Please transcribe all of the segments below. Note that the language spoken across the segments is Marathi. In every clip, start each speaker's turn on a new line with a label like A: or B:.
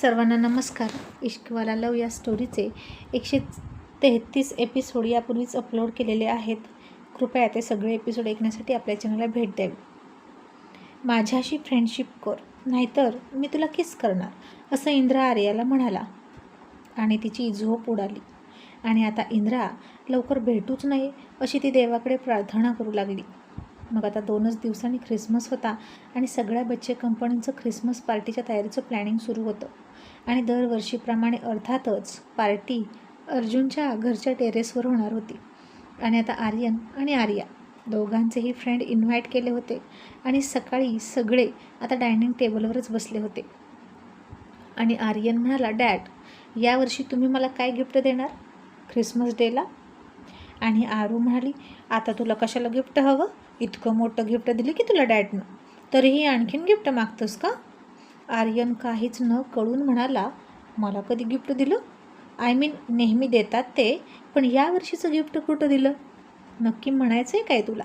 A: सर्वांना नमस्कार. इश्कवाला लव या स्टोरीचे एकशे तेहतीस एपिसोड यापूर्वीच अपलोड केलेले आहेत. कृपया ते सगळे एपिसोड ऐकण्यासाठी आपल्या चॅनलला भेट द्यावी. माझ्याशी फ्रेंडशिप कर नाहीतर मी तुला किस करणार असं इंद्रा आर्याला म्हणाला. आणि तिची झोप उडाली. आणि आता इंद्रा लवकर भेटूच नये अशी ती देवाकडे प्रार्थना करू लागली. मग आता दोनच दिवसांनी ख्रिसमस होता आणि सगळ्या बच्चे कंपनीचं ख्रिसमस पार्टीच्या तयारीचं प्लॅनिंग सुरू होतं. आणि दरवर्षीप्रमाणे अर्थातच पार्टी अर्जुनच्या घरच्या टेरेसवर होणार होती. आणि आता आर्यन आणि आर्या दोघांचेही फ्रेंड इन्व्हाइट केले होते. आणि सकाळी सगळे आता डायनिंग टेबलवरच बसले होते. आणि आर्यन म्हणाला डॅड यावर्षी तुम्ही मला काय गिफ्ट देणार? ख्रिसमस डेला? आणि आरू म्हणाली आता तुला कशाला गिफ्ट हवं? इतकं मोठं गिफ्ट दिलं की तुला डॅडनं तरीही आणखीन गिफ्ट मागतोस का? आर्यन काहीच न कळून म्हणाला मला कधी गिफ्ट दिलं? आय मीन नेहमी देतात ते पण या वर्षीचं गिफ्ट कुठं दिलं? नक्की म्हणायचं आहे काय तुला?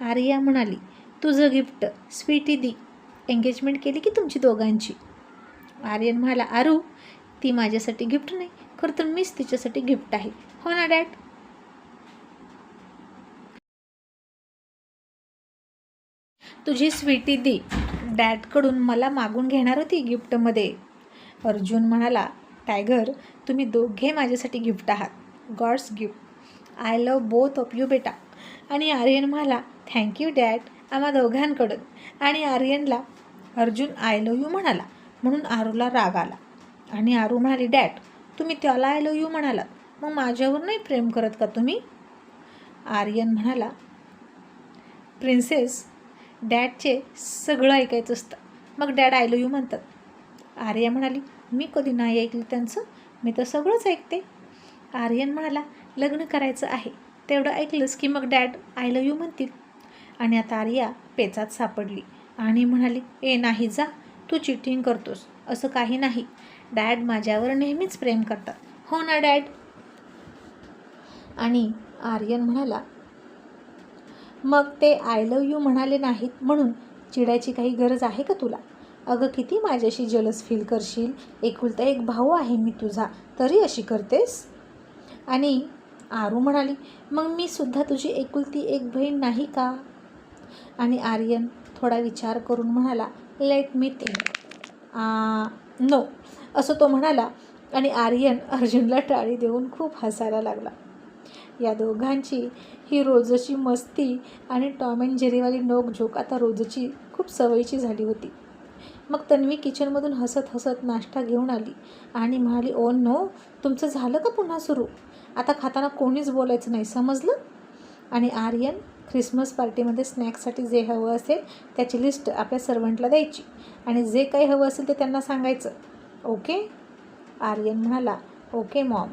A: आर्या म्हणाली तुझं गिफ्ट स्वीटी दी. एंगेजमेंट केली की तुमची दोघांची? आर्यन म्हणाला आरू ती माझ्यासाठी गिफ्ट नाही. खरं तर मीच तिच्यासाठी गिफ्ट आहे. हो ना डॅड? तुझी स्वीटी दी. डॅडकडून मला मागून घेणार होती गिफ्टमध्ये. अर्जुन म्हणाला टायगर तुम्ही दोघे माझ्यासाठी गिफ्ट आहात. God's gift. I love both of you बेटा. आणि आर्यन म्हणाला थँक्यू डॅड. आम्हा दोघांकडून. आणि आर्यनला अर्जुन आय लव यू म्हणाला. म्हणून आरूला राग आला. आणि आरू म्हणाली डॅड तुम्ही त्याला आय लव यू म्हणालात. मग माझ्यावर नाही प्रेम करत का तुम्ही? आर्यन म्हणाला प्रिन्सेस डॅडचे सगळं ऐकायचं असतं. मग डॅड आय लव यू म्हणतात. आर्या म्हणाली मी कधी नाही ऐकलं त्यांचं? मी तर सगळंच ऐकते. आर्यन म्हणाला लग्न करायचं आहे. तेवढं ऐकलंच की मग डॅड आय लव यू म्हणतील. आणि आता आर्या पेचात सापडली आणि म्हणाली ए नाही जा तू चिटिंग करतोस. असं काही नाही. डॅड माझ्यावर नेहमीच प्रेम करतात. हो ना डॅड? आणि आर्यन म्हणाला मग ते आय लव यू म्हणाले नाहीत म्हणून चिडायची काही गरज आहे का तुला? अगं किती माझ्याशी जलस फील करशील? एकुलता एक भाऊ आहे मी तुझा. तरी अशी करतेस? आणि आरू म्हणाली मग मी सुद्धा तुझी एकुलती एक बहीण नाही का? आणि आर्यन थोडा विचार करून म्हणाला लेट मी थिंक नो असं तो म्हणाला आणि आर्यन अर्जुनला टाळी देऊन खूप हसायला लागला. या दोघांची. ही रोजची मस्ती आणि टॉम अँड जेरीवाली नोकझोक आता रोजची खूप सवयीची झाली होती. मग तन्वी किचनमधून हसत हसत नाश्ता घेऊन आली आणि म्हणाली ओ नो तुमचं झालं का पुन्हा सुरू? आता खाताना कोणीच बोलायचं नाही समजलं? आणि आर्यन ख्रिसमस पार्टीमध्ये स्नॅक्ससाठी जे हवं असेल त्याची लिस्ट आपल्या सर्वंटला द्यायची आणि जे काही हवं असेल ते त्यांना सांगायचं. ओके? आर्यन म्हणाला. Okay mom.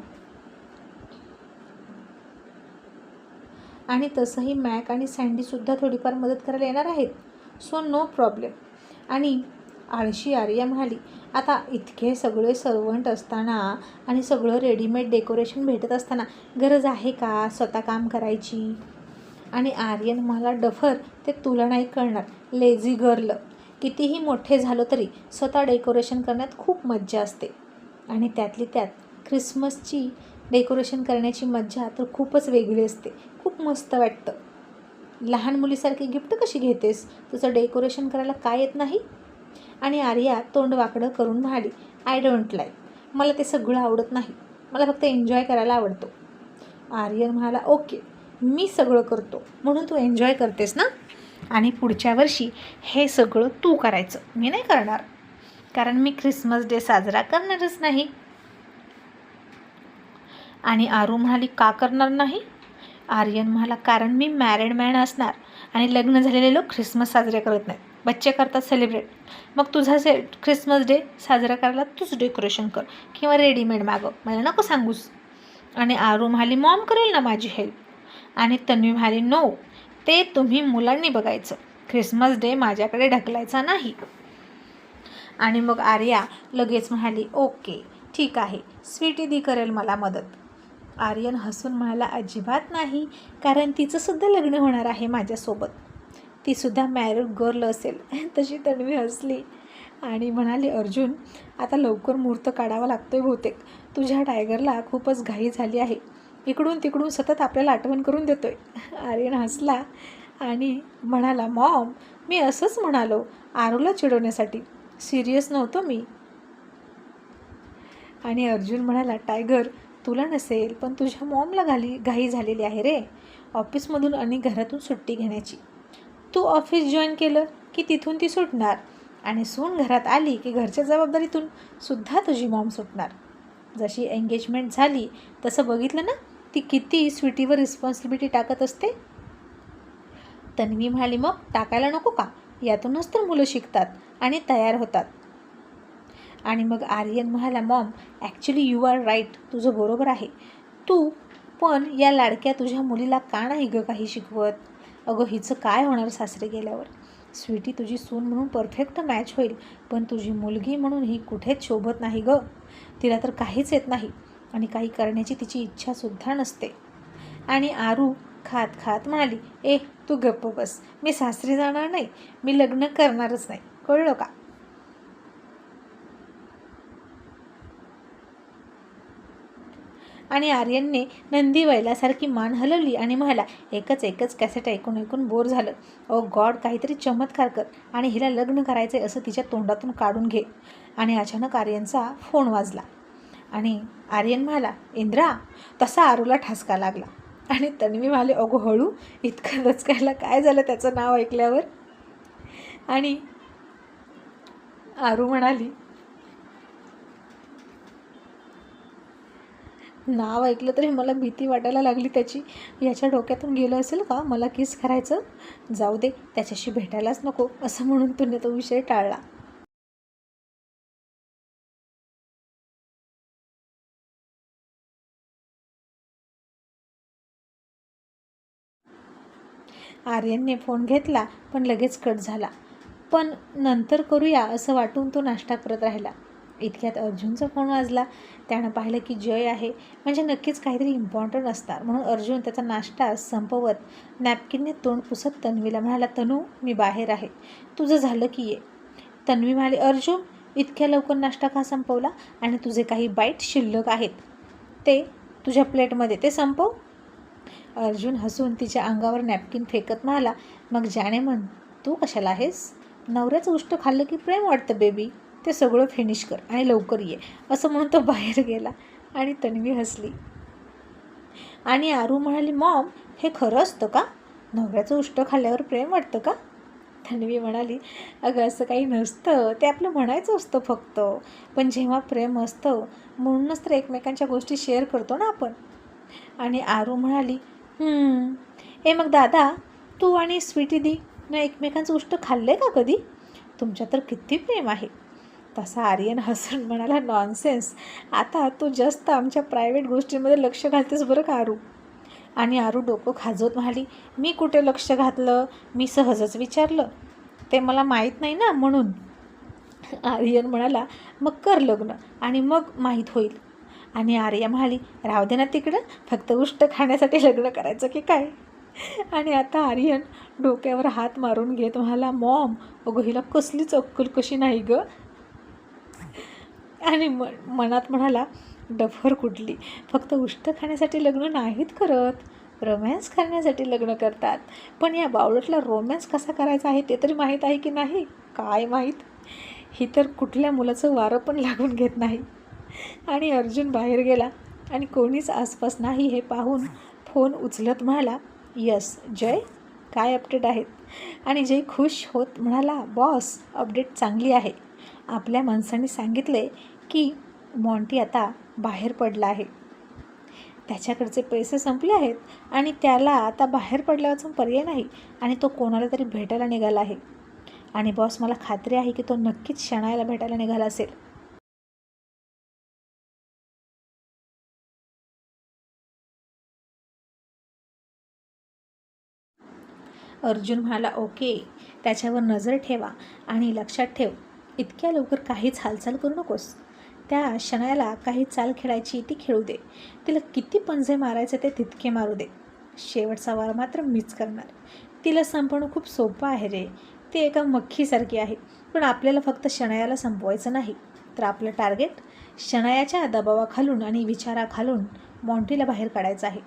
A: आणि तसंही मॅक आणि सँडीसुद्धा थोडीफार मदत करायला येणार आहेत. So no problem. आणि आळशी आर्या म्हणाली आता इतके सगळे सर्वंट असताना आणि सगळं रेडीमेड डेकोरेशन भेटत असताना गरज आहे का स्वतः काम करायची? आणि आर्यन मला डफर ते तुला नाही कळणार. Lazy girl. कितीही मोठे झालो तरी स्वतः डेकोरेशन करण्यात खूप मज्जा असते. आणि त्यातली त्यात ख्रिसमसची डेकोरेशन करण्याची मज्जा तर खूपच वेगळी असते. खूप मस्त वाटतं. लहान मुलीसारखी गिफ्ट कशी घेतेस? तुझं डेकोरेशन करायला काय येत नाही? आणि आर्या तोंड वाकडं करून म्हणाली आय डोंट लाईक मला ते सगळं आवडत नाही. मला फक्त एन्जॉय करायला आवडतो. आर्यन म्हणाला ओके मी सगळं करतो. म्हणून तू एन्जॉय करतेस ना? आणि पुढच्या वर्षी हे सगळं तू करायचं. मी नाही करणार. कारण मी ख्रिसमस डे साजरा करणारच नाही. आणि आरू म्हणाली का करणार नाही? आर्यन म्हणाला कारण मी मॅरिड मॅन असणार आणि लग्न झालेले लोक ख्रिसमस साजरे करत नाहीत. बच्चे करतात सेलिब्रेट मग तुझा से ख्रिसमस डे साजरा करायला तूच डेकोरेशन कर किंवा रेडीमेड मागव. मला नको सांगूस. आणि आरू म्हणाली मॉम करेल ना माझी हेल्प आणि तन्वी म्हणाली नो ते तुम्ही मुलांनी बघायचं. ख्रिसमस डे माझ्याकडे ढकलायचा नाही. आणि मग आर्या लगेच म्हणाली ओके ठीक आहे. स्वीटी दी करेल मला मदत. आर्यन हसून म्हणाला अजिबात नाही कारण तिचंसुद्धा लग्न होणार आहे माझ्यासोबत. तीसुद्धा मॅरिड गर्ल असेल. तशी तन्वी हसली आणि म्हणाली अर्जुन आता लवकर मुहूर्त काढावा लागतोय बहुतेक. तुझ्या टायगरला खूपच घाई झाली आहे. इकडून तिकडून सतत आपल्याला आठवण करून देतोय. आर्यन हसला आणि म्हणाला मॉम मी असंच म्हणालो आरूला चिडवण्यासाठी. सिरियस नव्हतो मी. आणि अर्जुन म्हणाला टायगर तुला नसेल पण तुझ्या मॉमला घाली घाई झालेली आहे रे. ऑफिसमधून आणि घरातून सुट्टी घेण्याची. तू ऑफिस जॉईन केलं की तिथून ती सुटणार. आणि सून घरात आली की घरच्या जबाबदारीतून सुद्धा तुझी मॉम सुटणार. जशी एंगेजमेंट झाली तसं बघितलं ना ती किती स्वीटीवर रिस्पॉन्सिबिलिटी टाकत असते. तन्वी म्हणाली मग टाकायला नको का? यातूनच तर मुलं शिकतात आणि तयार होतात. आणि मग आर्यन म्हणाला mom actually you are right तुझं बरोबर आहे. तू पण या लाडक्या तुझ्या मुलीला का नाही गं काही शिकवत? अगं हिचं काय होणार सासरे गेल्यावर? स्वीटी तुझी सून म्हणून परफेक्ट मॅच होईल पण तुझी मुलगी म्हणून ही कुठेच शोभत नाही गं. तिला तर काहीच येत नाही आणि काही करण्याची तिची इच्छासुद्धा नसते. आणि आरू खात खात म्हणाली ए तू गप्प बस. मी सासरी जाणार नाही. मी लग्न करणारच नाही. कळलं का? आणि आर्यनने नंदी वैलासारखी मान हलवली आणि म्हणाला एकच एकच कॅसेट ऐकून ऐकून बोर झालं. ओ गॉड काहीतरी चमत्कार कर आणि हिला लग्न करायचं असं तिच्या तोंडातून काढून घे. आणि अचानक आर्यनचा फोन वाजला. आणि आर्यन म्हणाला इंद्रा तसा आरूला ठसका लागला. आणि तन्वी म्हणाले अगो हळू इतकं दचकायला काय झालं त्याचं नाव ऐकल्यावर? आणि आरू म्हणाली नाव ऐकलं तरी मला भीती वाटायला लागली त्याची. याच्या डोक्यातून गेलं असेल का? मला किस करायचं? जाऊ दे त्याच्याशी भेटायलाच नको असं म्हणून तुने तो विषय टाळला. आर्यनने फोन घेतला पण लगेच कट झाला. पण नंतर करूया असं वाटून तो नाश्ता करत राहिला. इतक्यात अर्जुनचा फोन वाजला. त्यानं पाहिलं की जय आहे. म्हणजे नक्कीच काहीतरी इम्पॉर्टंट असणार. म्हणून अर्जुन त्याचा नाश्ता संपवत नॅपकिनने तोंड पुसत तन्वीला म्हणाला तनू मी बाहेर आहे. तुझं झालं की ये. तन्वी म्हणाली अर्जुन इतक्या लवकर नाश्ता का संपवला? आणि तुझे काही बाईट शिल्लक आहेत. ते तुझ्या प्लेटमध्ये ते संपव. अर्जुन हसून तिच्या अंगावर नॅपकिन फेकत म्हणाला मग जाणे म्हण तू कशाला आहेस? नवऱ्याचं उष्ट खाल्लं की प्रेम वाटतं बेबी ते सगळं फिनिश कर आणि लवकर ये. असं म्हणून तो बाहेर गेला आणि तन्वी हसली. आणि आरू म्हणाली मॉम हे खरं असतं का? नवऱ्याचं उष्ट खाल्ल्यावर प्रेम वाटतं का? तन्वी म्हणाली अगं असं काही नसतं. ते आपलं म्हणायचं असतं फक्त. पण जेव्हा प्रेम असतं म्हणूनच तर एकमेकांच्या गोष्टी शेअर करतो ना आपण. आणि आरू म्हणाली ए मग दादा तू आणि स्वीटी दी न एकमेकांचं उष्ट खाल्लं आहे का कधी? तुमच्या तर किती प्रेम आहे. तसा आर्यन हसून म्हणाला नॉनसेन्स आता तू जास्त आमच्या प्रायव्हेट गोष्टींमध्ये लक्ष घालतेस बरं का आरू? आणि आरू डोकं खाजवत म्हणाली मी कुठे लक्ष घातलं? मी सहजच विचारलं. ते मला माहीत नाही ना म्हणून. आर्यन म्हणाला मग कर लग्न आणि मग माहीत होईल. आणि आर्या म्हणाली राहू दे ना तिकडं फक्त उष्ट खाण्यासाठी लग्न करायचं की काय? आणि आता आर्यन डोक्यावर हात मारून घेत म्हणाला मॉम अगं हिला कसलीच अक्कल कशी नाही गं. आणि म मनात म्हणाला डफर कुठली? फक्त उष्ट खाण्यासाठी लग्न नाहीत करत. रोमॅन्स करण्यासाठी लग्न करतात. पण या बावळटला रोमॅन्स कसा करायचा आहे ते तरी माहीत आहे की नाही? काय माहीत? ही तर कुठल्या मुलाचं वारं पण लागून घेत नाही. आणि अर्जुन बाहेर गेला आणि कोणीच आसपास नाही हे पाहून फोन उचलत म्हणाला यस जय. काय अपडेट आहेत? आणि जय खुश होत म्हणाला बॉस अपडेट चांगली आहे. आपल्या माणसाने सांगितले की मॉन्टी आता बाहेर पडला आहे. त्याच्याकडचे पैसे संपले आहेत आणि त्याला आता बाहेर पडल्यापासून पर्याय नाही आणि तो कोणाला तरी भेटायला निघाला आहे. आणि बॉस मला खात्री आहे की तो नक्कीच शणायला भेटायला निघाला असेल. अर्जुन म्हणाला ओके त्याच्यावर नजर ठेवा आणि लक्षात ठेव. इतक्या लवकर काहीच हालचाल करू नकोस. त्या शनायाला काही चाल खेळायची ती खेळू दे. तिला किती पंजे मारायचे ते तितके मारू दे. शेवटचा वार मात्र मीच करणार. तिला संपवणं खूप सोपं आहे रे. ती एका मक्खीसारखी आहे. पण आपल्याला फक्त शनायाला संपवायचं नाही. तर आपलं टार्गेट? शनायाच्या दबावाखालून आणि विचाराखालून मॉन्टीला बाहेर काढायचं आहे.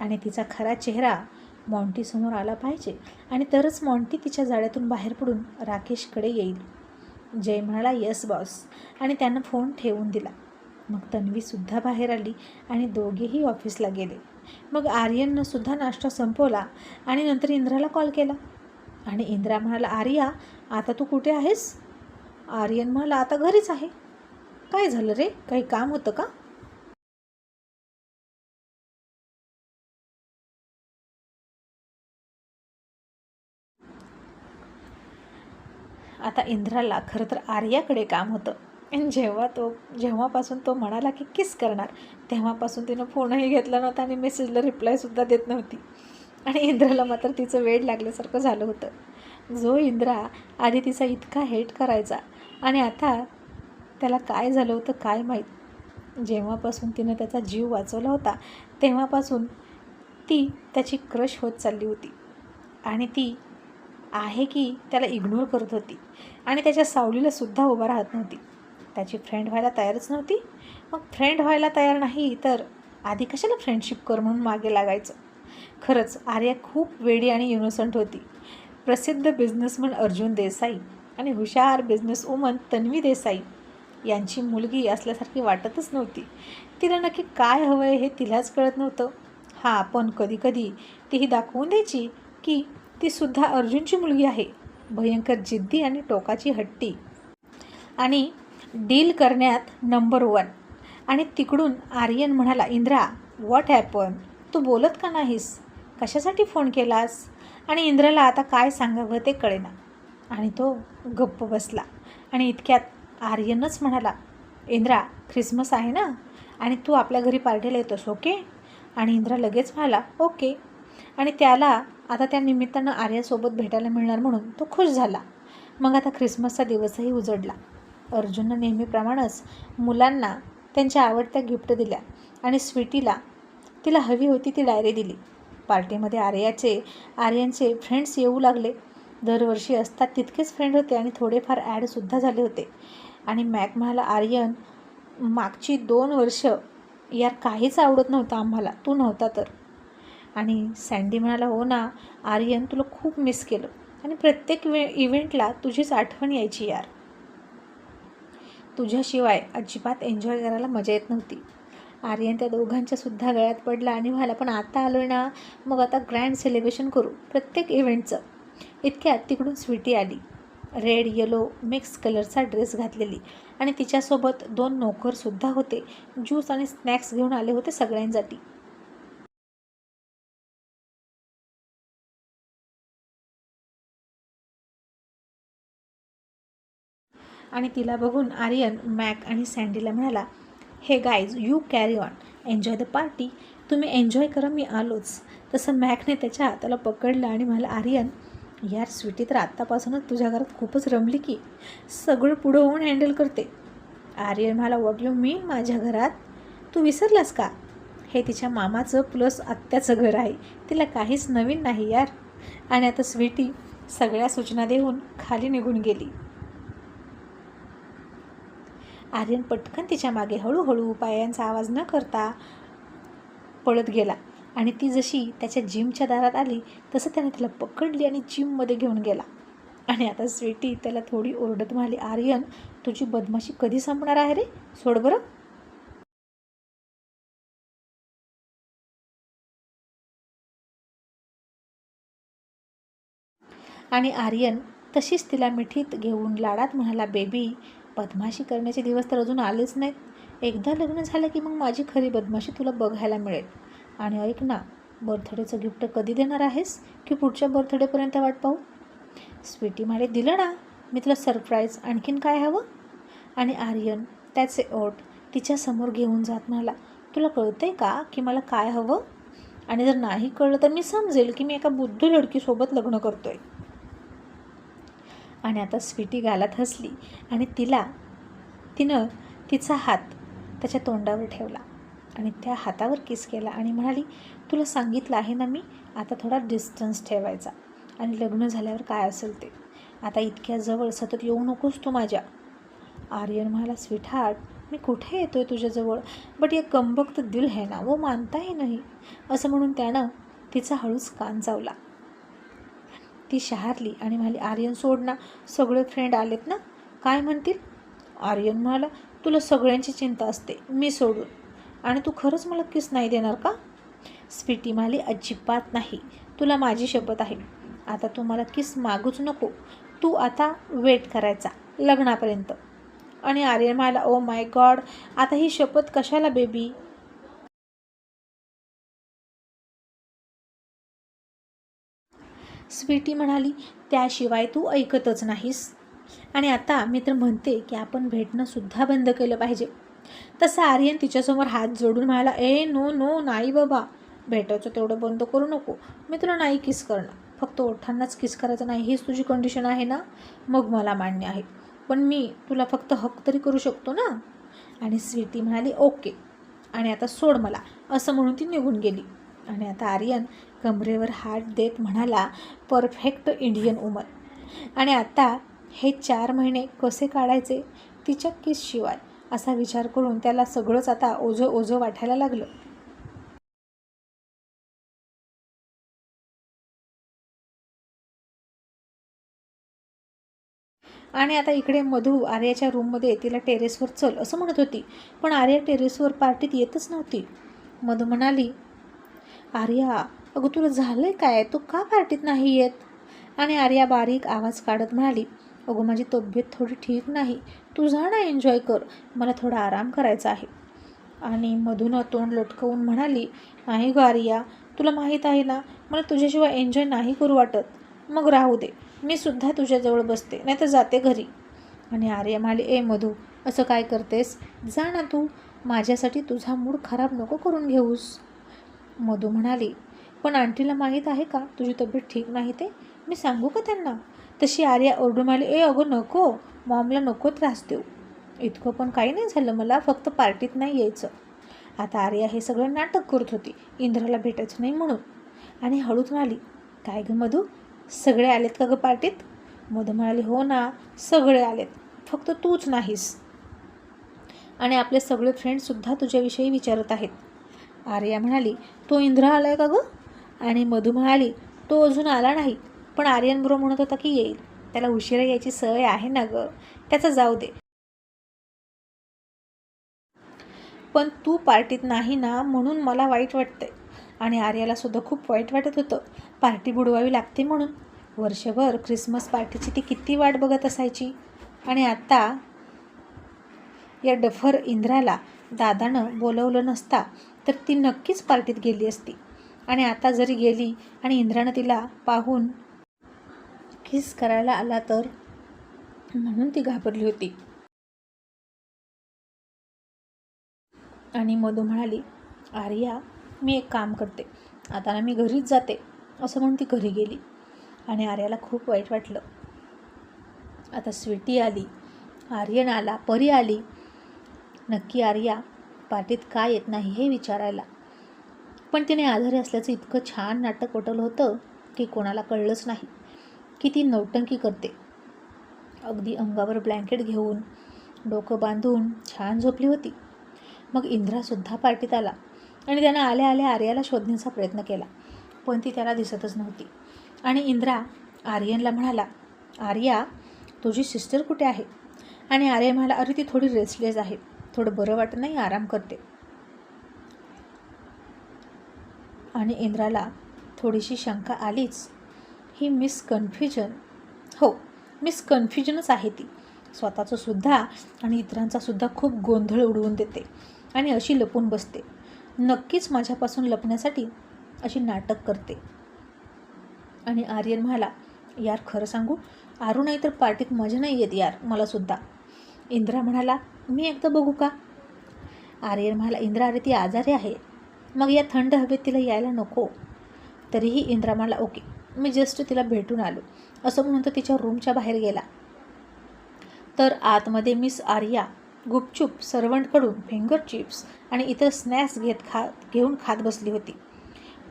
A: आणि तिचा खरा चेहरा मॉन्टीसमोर आला पाहिजे. आणि तरच मॉन्टी तिच्या जाळ्यातून बाहेर पडून राकेशकडे येईल. जय म्हणाला यस बॉस. आणि त्यानं फोन ठेवून दिला. मग तन्वीसुद्धा बाहेर आली आणि दोघेही ऑफिसला गेले. मग आर्यननं सुद्धा नाश्ता संपवला आणि नंतर इंद्राला कॉल केला. आणि इंद्रा म्हणाला आर्या आता तू कुठे आहेस? आर्यन म्हणाला आता घरीच आहे. काय झालं रे? काही काम होतं का? आता इंद्राला खरं तर आर्याकडे काम होतं. आणि जेव्हा तो जेव्हापासून तो म्हणाला की किस करणार तेव्हापासून तिनं फोनही घेतला नव्हता आणि मेसेजला रिप्लायसुद्धा देत नव्हती. आणि इंद्राला मात्र तिचं वेळ लागल्यासारखं झालं होतं. जो इंद्रा आधी तिचा इतका हेट करायचा आणि आता त्याला काय झालं होतं काय माहीत? जेव्हापासून तिनं त्याचा जीव वाचवला होता तेव्हापासून ती त्याची क्रश होत चालली होती. आणि ती आहे की त्याला इग्नोर करत होती. आणि त्याच्या सावलीलासुद्धा उभा राहत नव्हती. त्याची फ्रेंड व्हायला तयारच नव्हती. मग फ्रेंड व्हायला तयार नाही तर आधी कशाला फ्रेंडशिप कर म्हणून मागे लागायचं? खरंच आर्या खूप वेडी आणि युनोसंट होती. प्रसिद्ध बिझनेसमन अर्जुन देसाई आणि हुशार बिझनेस वुमन तन्वी देसाई यांची मुलगी असल्यासारखी वाटतच नव्हती. तिला नक्की काय हवं आहे हे तिलाच कळत नव्हतं. हां पण कधीकधी तीही दाखवून द्यायची की तीसुद्धा अर्जुनची मुलगी आहे. भयंकर जिद्दी आणि टोकाची हट्टी. आणि डील करण्यात नंबर वन. आणि तिकडून आर्यन म्हणाला इंद्रा व्हॉट हॅपन तू बोलत का नाहीस? कशासाठी फोन केलास? आणि इंद्राला आता काय सांगावं ते कळेना. आणि तो गप्प बसला. आणि इतक्यात आर्यनच म्हणाला इंद्रा ख्रिसमस आहे ना? आणि तू आपल्या घरी पार्टीला येतोस ओके? आणि इंद्रा लगेच म्हणाला ओके. आणि त्याला आता त्या निमित्तानं आर्यासोबत भेटायला मिळणार म्हणून तो खुश झाला. मग आता ख्रिसमसचा दिवसही उजडला. अर्जुननं नेहमीप्रमाणेच मुलांना त्यांच्या आवडत्या गिफ्ट दिल्या आणि स्वीटीला तिला हवी होती ती डायरी दिली. पार्टीमध्ये आर्याचे आर्यनचे फ्रेंड्स येऊ लागले. दरवर्षी असतात तितकेच फ्रेंड होते आणि थोडेफार ॲडसुद्धा झाले होते. आणि मॅक म्हणाला आर्यन मागची दोन वर्ष यार काहीच आवडत नव्हतं आम्हाला. तू नव्हता तर. आणि सँडी म्हणाला हो ना आर्यन तुला खूप मिस केलं आणि प्रत्येक वे इव्हेंटला तुझीच आठवण यायची यार. तुझ्याशिवाय अजिबात एन्जॉय करायला मजा येत नव्हती. आर्यन त्या दोघांच्या सुद्धा गळ्यात पडला आणि व्हायला पण आता आलो आहे ना मग आता ग्रँड सेलिब्रेशन करू प्रत्येक इव्हेंटचं इतक्यात तिकडून स्वीटी आली. रेड येलो मिक्स कलरचा ड्रेस घातलेली आणि तिच्यासोबत दोन नोकरसुद्धा होते. ज्यूस आणि स्नॅक्स घेऊन आले होते सगळ्यांसाठी. आणि तिला बघून आर्यन मॅक आणि सँडीला म्हणाला hey guys you carry on enjoy the party तुम्ही एन्जॉय करा मी आलोच. तसं मॅकने त्याच्या हाताला पकडलं आणि म्हणाला आर्यन यार स्वीटी तर आत्तापासूनच तुझ्या घरात खूपच रमली की सगळं पुढं होऊन हँडल करते. आर्यन म्हणाला वॉट यू मीन माझ्या घरात? तू विसरलास का? हे तिच्या मामाचं प्लस आत्याचं घर आहे. तिला काहीच नवीन नाही यार. आणि आता स्वीटी सगळ्या सूचना देऊन खाली निघून गेली. आर्यन पटकन तिच्यामागे हळूहळू पायांचा आवाज न करता पळत गेला. आणि ती जशी त्याच्या जिमच्या दारात आली तसं त्याने तिला पकडली आणि जिममध्ये घेऊन गेला. आणि आता स्वीटी त्याला थोडी ओरडत म्हणाली आर्यन तुझी बदमाशी कधी संपणार आहे रे? सोड बरं. आणि आर्यन तशीच तिला मिठीत घेऊन लाडात म्हणाला बेबी बदमाशी करण्याचे दिवस तर अजून आलेच नाहीत. एकदा लग्न झालं की मग माझी खरी बदमाशी तुला बघायला मिळेल. आणि ऐक ना बर्थडेचं गिफ्ट कधी देणार आहेस की पुढच्या बर्थडेपर्यंत वाट पाहू? स्वीटी म्हणे दिलं ना मी तुला सरप्राईज आणखीन काय हवं? आणि आर्यन त्याचे ओट तिच्यासमोर घेऊन जात म्हणाला तुला कळतंय का की मला काय हवं? आणि जर नाही कळलं तर मी समजेल की मी एका बुद्धू लडकीसोबत लग्न करतोय. आणि आता स्वीटी गालात हसली आणि तिला तिनं तिचा हात त्याच्या तोंडावर ठेवला आणि त्या हातावर किस केला आणि म्हणाली तुला सांगितलं आहे ना मी आता थोडा डिस्टन्स ठेवायचा आणि लग्न झाल्यावर काय असेल ते. आता इतक्या जवळ सतत येऊ नकोस तू माझ्या. आर्यन म्हणाला स्वीटहार्ट मी कुठे येतो आहे तुझ्याजवळ? बट या कंबक्त दिल है ना वो मानता ही नाही. असं म्हणून त्यानं तिचा हळूच कान चावला. ती शहारली आणि म्हणाली आर्यन सोड ना सगळे फ्रेंड आलेत ना? काय म्हणतील? आर्यन म्हणाला तुला सगळ्यांची चिंता असते मी सोडून. आणि तू खरंच मला किस नाही देणार का? स्वीटी म्हणाली अजिबात नाही तुला माझी शपथ आहे. आता तू मला किस मागूच नको तू आता वेट करायचा लग्नापर्यंत. आणि आर्यन म्हणाला ओ माय गॉड आता ही शपथ कशाला बेबी स्वीटी म्हणाली त्याशिवाय तू ऐकतच नाहीस. आणि आता मी तर म्हणते की आपण भेटणंसुद्धा बंद केलं पाहिजे. तसं आर्यन तिच्यासमोर हात जोडून म्हणाला ए नो नो नाही बाबा. भेटायचं तेवढं बंद करू नको. मी तुला नाही किस करणार? फक्त ओठांनाच किस करायचं नाही हीच तुझी कंडिशन आहे ना? मग मला मान्य आहे. पण मी तुला फक्त हक तरी करू शकतो ना? आणि स्वीटी म्हणाली ओके. आणि आता सोड मला असं म्हणून ती निघून गेली. आणि आता आर्यन कमरेवर हात देत म्हणाला परफेक्ट इंडियन वुमन. आणि आता हे चार महिने कसे काढायचे? तिच्या किसशिवाय असा विचार करून त्याला सगळंच आता ओझं ओझं वाटायला लागलं. आणि आता इकडे मधू आर्याच्या रूममध्ये तिला टेरेसवर चल असं म्हणत होती. पण आर्या टेरेसवर पार्टीत येतच नव्हती. मधू म्हणाली आर्या अगं तुला झालंय काय? तू का पार्टीत नाही येत आणि आर्या बारीक आवाज काढत म्हणाली अगं माझी तब्येत थोडी ठीक नाही. तू जा ना एन्जॉय कर. मला थोडा आराम करायचा आहे. आणि मधून तोंड लटकवून म्हणाली नाही गं आर्या तुला माहीत आहे ना मला तुझ्याशिवाय एन्जॉय नाही करू वाटत. मग राहू दे. मी सुद्धा तुझ्याजवळ बसते नाही तर जाते घरी. आणि आर्या म्हणाली ए मधू असं काय करतेस? जा ना तू. माझ्यासाठी तुझा मूड खराब नको करून घेऊस. मधू म्हणाली पण आंटीला माहीत आहे का? तुझी तब्येत ठीक नाही ते? मी सांगू का त्यांना? तशी आर्या ओरडून आली ए अगं नको. मॉमला नको त्रास देऊ. इतकं पण काही नाही झालं मला फक्त पार्टीत नाही यायचं. आता आर्या हे सगळं नाटक करत होती इंद्राला भेटायचं नाही म्हणून. आणि हळूच म्हणाली काय गं मधू? सगळे आलेत का गं पार्टीत? मधू म्हणाली हो ना सगळे आलेत. फक्त तूच नाहीस. आणि आपले सगळे फ्रेंडसुद्धा तुझ्याविषयी विचारत आहेत. आर्या म्हणाली तो इंद्रा आलाय का गं? आणि मधू म्हणाली तो अजून आला नाही. पण आर्यन ब्रो म्हणत होता की येईल. त्याला उशिरा यायची सवय आहे ना गं? त्याचं जाऊ दे. पण तू पार्टीत नाही ना म्हणून मला वाईट वाटतंय. आणि आर्याला सुद्धा खूप वाईट वाटत होतं. पार्टी बुडवावी लागते म्हणून. वर्षभर क्रिसमस पार्टीची ती किती वाट बघत असायची. आणि आता या डफर इंद्राला दादानं बोलवलं नसता तर ती नक्कीच पार्टीत गेली असती. आणि आता जरी गेली आणि इंद्रानं तिला पाहून किस करायला आला तर? म्हणून ती घाबरली होती. आणि मधू म्हणाली आर्या मी एक काम करते. आता ना मी घरीच जाते. असं म्हणून ती घरी गेली. आणि आर्याला खूप वाईट वाटलं. आता स्वीटी आली. आर्यन आला. परी आली. नक्की आर्या पार्टीत का येत नाही हे विचारायला. पण तिने आजारी असल्याचं इतकं छान नाटक वटवलं होतं की कोणाला कळलंच नाही की ती नौटंकी करते. अगदी अंगावर ब्लँकेट घेऊन डोकं बांधून छान झोपली होती. मग इंद्रासुद्धा पार्टीत आला आणि त्यानं आल्या आल्या आर्याला शोधण्याचा प्रयत्न केला पण ती त्याला दिसतच नव्हती. आणि इंद्रा आर्यनला म्हणाला आर्या तुझी सिस्टर कुठे आहे? आणि आर्य म्हणाला अरे ती थोडी रेस्टलेस आहे थोडं बरं वाटत नाही आराम करते. आणि इंद्राला थोडीशी शंका आलीच. ही मिस कन्फ्युजन. हो मिस कन्फ्युजनच आहे ती. स्वतःचं सुद्धा आणि इतरांचा सुद्धा खूप गोंधळ उडवून देते आणि अशी लपून बसते. नक्कीच माझ्यापासून लपण्यासाठी अशी नाटक करते. आणि आर्यन म्हणाला यार खरं सांगू आरू नाही तर पार्टीत मजा नाही येत यार मलासुद्धा इंद्रा म्हणाला मी एकदा बघू का? आर्यन म्हणाला इंद्रा अरे ती आजारी आहे. मग या थंड हवेत तिला यायला नको. तरीही इंद्रा म्हणाला ओके मी जस्ट तिला भेटून आलो. असं म्हणून तो तिच्या रूमच्या बाहेर गेला. तर आतमध्ये मिस आर्या गुपचूप सर्वंटकडून फिंगर चिप्स आणि इतर स्नॅक्स घेत खा घेऊन खात बसली होती.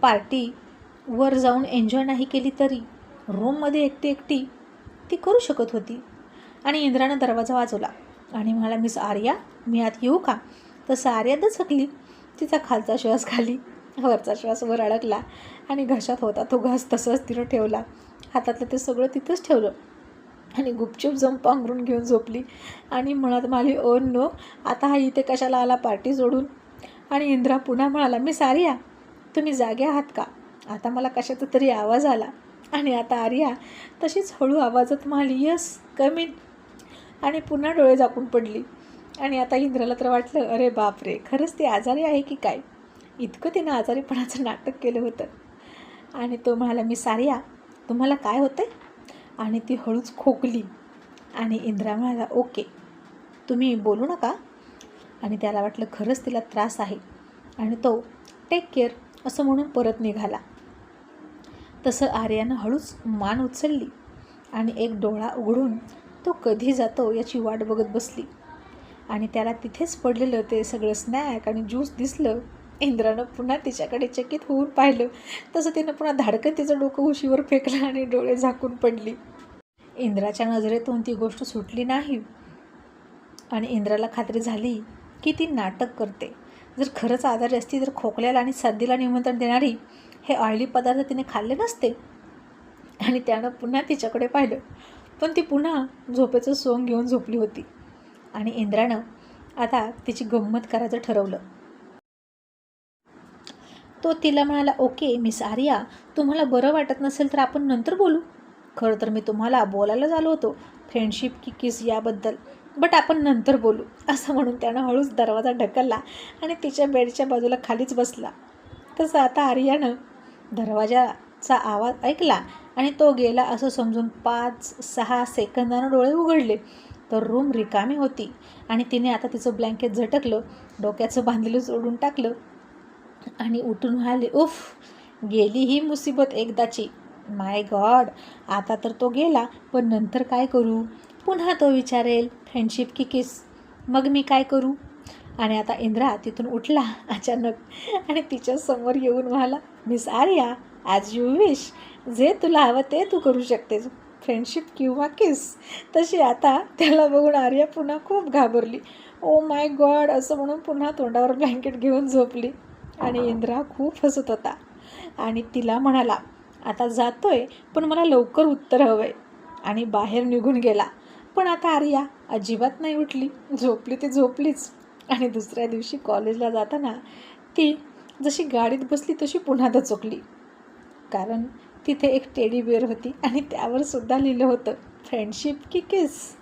A: पार्टी वर जाऊन एन्जॉय नाही केली तरी रूममध्ये एकटी एकटी ती करू शकत होती. आणि इंद्रानं दरवाजा वाजवला आणि म्हणाला मिस आर्या मी आत येऊ का? तसं आर्या दचकली. तिचा खालचा श्वास खाली वरचा श्वास वर अडकला आणि घशात होता तो घास तसंच तिनं ठेवला. हातातलं ते सगळं तिथंच ठेवलं. आणि गुपचूप जम पांघरून घेऊन झोपली. आणि म्हणत माली ओ नो आता हा इथे कशाला आला पार्टी जोडून? आणि इंद्रा पुन्हा म्हणाला मी सारिया तुम्ही जागे आहात का? आता मला कशाचा तरी आवाज आला. आणि आता आर्या तशीच हळू आवाजात म्हणाली यस कमी आणि पुन्हा डोळे झाकून पडली. आणि आता इंद्राला तर वाटलं अरे बापरे खरंच ते आजारी आहे की काय? इतकं तिनं आजारीपणाचं नाटक केलं होतं. आणि तो म्हणाला मी सारिया तुम्हाला काय होतंय? आणि ती हळूच खोकली. आणि इंद्रा म्हणाला ओके तुम्ही बोलू नका. आणि त्याला वाटलं खरंच तिला त्रास आहे. आणि तो टेक केअर असं म्हणून परत निघाला. तसं आर्यानं हळूच मान उचलली आणि एक डोळा उघडून तो कधी जातो याची वाट बघत बसली. आणि त्याला तिथेच पडलेलं ते सगळं स्नॅक आणि ज्यूस दिसलं. इंद्रानं पुन्हा तिच्याकडे चकित होऊन पाहिलं. तसं तिनं पुन्हा धाडकन तिचं डोकं उशीवर फेकलं आणि डोळे झाकून पडली. इंद्राच्या नजरेतून ती गोष्ट सुटली नाही. आणि इंद्राला खात्री झाली की ती नाटक करते. जर खरंच आजारी असती तर खोकल्याला आणि सर्दीला निमंत्रण देणारी हे ऑइली पदार्थ तिने खाल्ले नसते. आणि त्यानं पुन्हा तिच्याकडे पाहिलं. पण ती पुन्हा झोपेचं सोंग घेऊन झोपली होती. आणि इंद्रानं आता तिची गंमत करायचं ठरवलं. तो तिला म्हणाला ओके मिस आर्या तुम्हाला बरं वाटत नसेल तर आपण नंतर बोलू. खरं तर मी तुम्हाला बोलायलाच आलो होतो फ्रेंडशिप की किस याबद्दल बट आपण नंतर बोलू असं म्हणून त्यानं हळूच दरवाजा ढकलला आणि तिच्या बेडच्या बाजूला खालीच बसला. तसं आता आर्यानं दरवाजाचा आवाज ऐकला आणि तो गेला असं समजून पाच सहा सेकंदानं डोळे उघडले. तर रूम रिकामी होती. आणि तिने आता तिचं ब्लँकेट झटकलं डोक्याचं बांधलेलं सोडून टाकलं आणि उठून म्हणाले उफ गेली ही मुसीबत एकदाची. माय गॉड आता तर तो गेला पण नंतर काय करू? पुन्हा तो विचारेल फ्रेंडशिप की किस मग मी काय करू? आणि आता इंद्रा तिथून उठला अचानक आणि तिच्या समोर येऊन म्हणाला Miss Arya as you wish जे तुला हवं ते तू करू शकतेस. फ्रेंडशिप किंवा किस तशी आता त्याला बघून आर्या पुन्हा खूप घाबरली. ओ माय गॉड असं म्हणून पुन्हा तोंडावर ब्लँकेट घेऊन झोपली. आणि इंद्रा खूप हसत होता. आणि तिला म्हणाला आता जातोय पण मला लवकर उत्तर हवं आहे आणि बाहेर निघून गेला. पण आता आर्या अजिबात नाही उठली. झोपली ती झोपलीच. आणि दुसऱ्या दिवशी कॉलेजला जाताना ती जशी गाडीत बसली तशी पुन्हा दचकली. कारण तिथे एक टेडी बिअर होती आणि त्यावर सुद्धा लिहिलं होतं फ्रेंडशिप की किस